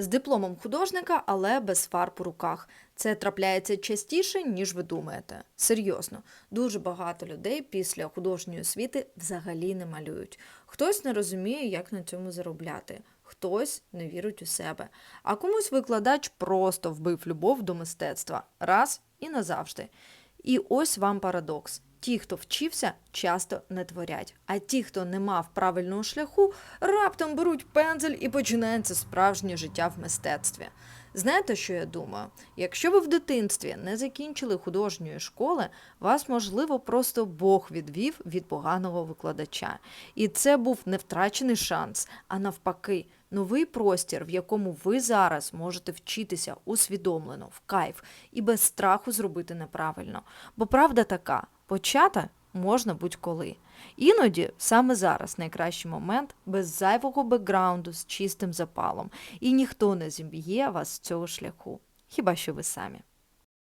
з дипломом художника, але без фарб у руках. Це трапляється частіше, ніж ви думаєте. Серйозно, дуже багато людей після художньої освіти взагалі не малюють. Хтось не розуміє, як на цьому заробляти, хтось не вірить у себе, а комусь викладач просто вбив любов до мистецтва раз і назавжди. І ось вам парадокс. Ті, хто вчився, часто не творять, а ті, хто не мав правильного шляху, раптом беруть пензель і починається справжнє життя в мистецтві. Знаєте, що я думаю? Якщо ви в дитинстві не закінчили художньої школи, вас, можливо, просто Бог відвів від поганого викладача. І це був не втрачений шанс, а навпаки, новий простір, в якому ви зараз можете вчитися усвідомлено, в кайф і без страху зробити неправильно. Бо правда така, почати можна будь-коли. Іноді саме зараз найкращий момент без зайвого бекграунду з чистим запалом, і ніхто не зім'є вас з цього шляху, хіба що ви самі.